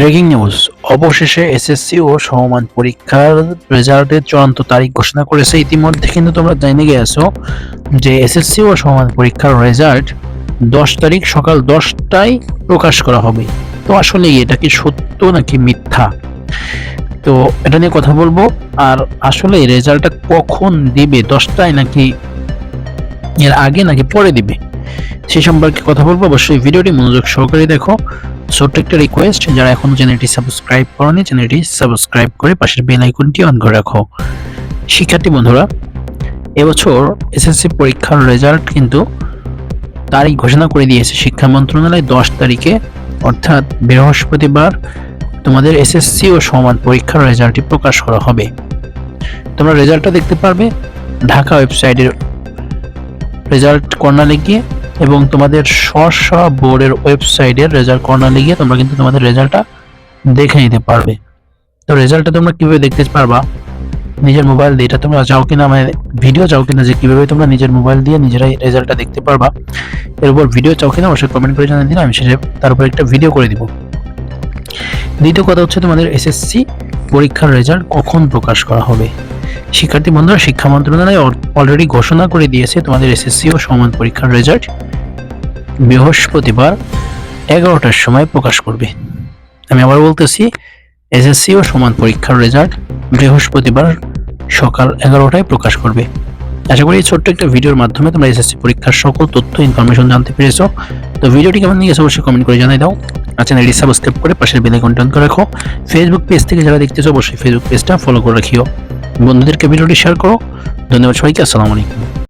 Breaking news. অবশেষে SSC ও সমমান পরীক্ষার রেজাল্টের চূড়ান্ত তারিখ ঘোষণা করেছে। ইতিমধ্যে কিন্তু তোমরা জেনে গেছো যে এসএসসি ও সমমান পরীক্ষার রেজাল্ট দশ তারিখ সকাল দশটায় প্রকাশ করা হবে। তো আসলে এটা কি সত্য নাকি মিথ্যা? তো এটা নিয়ে কথা বলব। আর আসলে রেজাল্টটা কখন দিবে? দশটায় নাকি এর আগে নাকি পরে দিবে? সেই সম্পর্কে কথা বলব। অবশ্যই ভিডিওটি মনোযোগ সহকারে দেখো। ছোট্ট একটা রিকোয়েস্ট যারা এখনও চ্যানেলটি সাবস্ক্রাইব করনি, চ্যানেলটি সাবস্ক্রাইব করে পাশের বেল আইকনটি অন করে রাখো। শিক্ষার্থী বন্ধুরা, এবছর এসএসসি পরীক্ষার রেজাল্ট কিন্তু তারিখ ঘোষণা করে দিয়েছে শিক্ষা মন্ত্রণালয় দশ তারিখে। অর্থাৎ বৃহস্পতিবার তোমাদের এসএসসি ও সমান পরীক্ষার রেজাল্টটি প্রকাশ করা হবে। তোমরা রেজাল্টটা দেখতে পারবে। ঢাকা ওয়েবসাইটের রেজাল্ট কর্নারে গিয়ে এবং তোমাদের স্ব বোর্ডের ওয়েবসাইটের রেজাল্ট কর্নারে গিয়ে তোমরা কিন্তু তোমাদের রেজাল্টটা দেখে নিতে পারবে। তো রেজাল্টটা তোমরা কীভাবে দেখতে পারবা? নিজের মোবাইল দিয়ে এটা তোমরা চাও কিনা মানে ভিডিও চাও কিনা, যে কীভাবে তোমরা নিজের মোবাইল দিয়ে নিজেরাই রেজাল্টটা দেখতে পারবা। এর উপর ভিডিও চাও কিনা, অবশ্যই কমেন্ট করে জানিয়ে দিন আমি সেটা তার উপর একটা ভিডিও করে দিব। দ্বিতীয় কথা হচ্ছে তোমাদের এসএসসি পরীক্ষার রেজাল্ট কখন প্রকাশ করা হবে? শিক্ষার্থী বন্ধুরা, শিক্ষা মন্ত্রণালয় অলরেডি ঘোষণা করে দিয়েছে তোমাদের এসএসসি ও সমান পরীক্ষার রেজাল্ট বৃহস্পতিবার এগারোটার সময় প্রকাশ করবে। আমি আবার বলতেছি এসএসসি ও সমান পরীক্ষার রেজাল্ট বৃহস্পতিবার সকাল এগারোটায় প্রকাশ করবে। আশা করি এই ছোট্ট একটা ভিডিওর মাধ্যমে তোমরা এসএসসি পরীক্ষার সকল তথ্য ইনফরমেশন জানতে পেরেছ। তো ভিডিওটি কেমন নিয়েছে অবশ্যই কমেন্ট করে জানাই দাও। আর চ্যানেলটি সাবস্ক্রাইব করে পাশের বেল অন করে রাখো। ফেসবুক পেজ থেকে যারা দেখতেছো, অবশ্যই ফেসবুক পেজটা ফলো করে রাখিও। বন্ধুদেরকে ভিডিওটি শেয়ার করো। ধন্যবাদ সবাইকে, আসসালামু আলাইকুম।